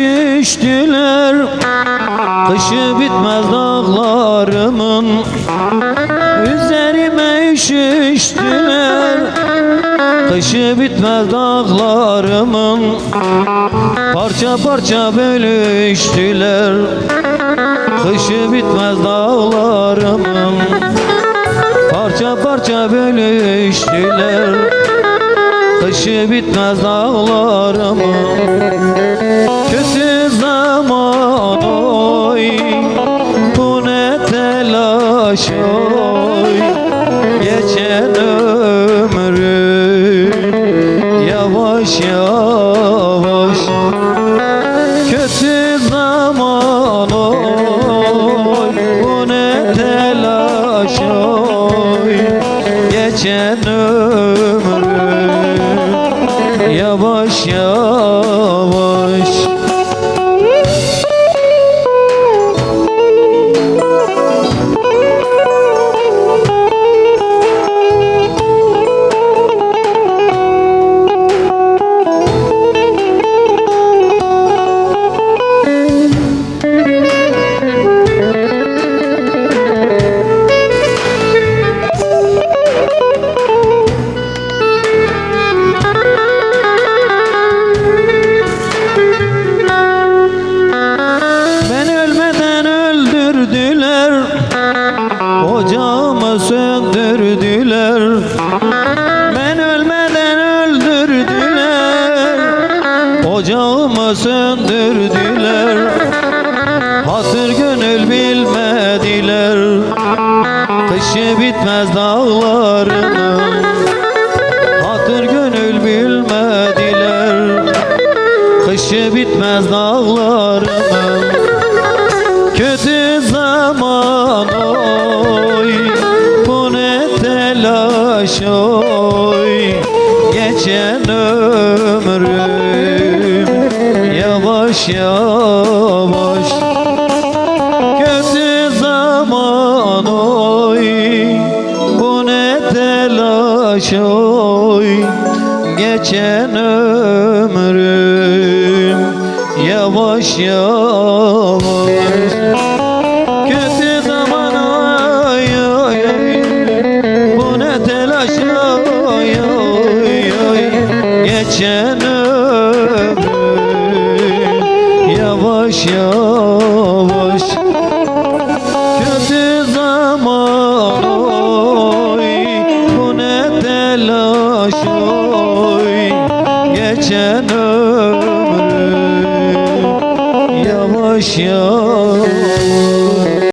düştüler. Kışı bitmez dağlarımın. Üzerime üşüştüler. Kışı bitmez dağlarımın. Parça parça bölüştüler. Kışı bitmez dağlarımın. Parça parça bölüştüler. Kışı bitmez dağlarımın Kötü zaman Yavaş söndürdüler Ben ölmeden öldürdüler. Ocağımı söndürdüler. Hatır gönül bilmediler. Kışı bitmez dağlarımın Hatır gönül bilmediler. Kışı bitmez dağlarımın oy Geçen ömrüm Yavaş yavaş. Kötü zaman oy Bu ne telaş oy. Geçen ömrüm Yavaş yavaş telaş oy oy oy Geçen ömrüm Yavaş yavaş Kötü zaman oy Bu ne telaş oy. Geçen ömrüm Yavaş yavaş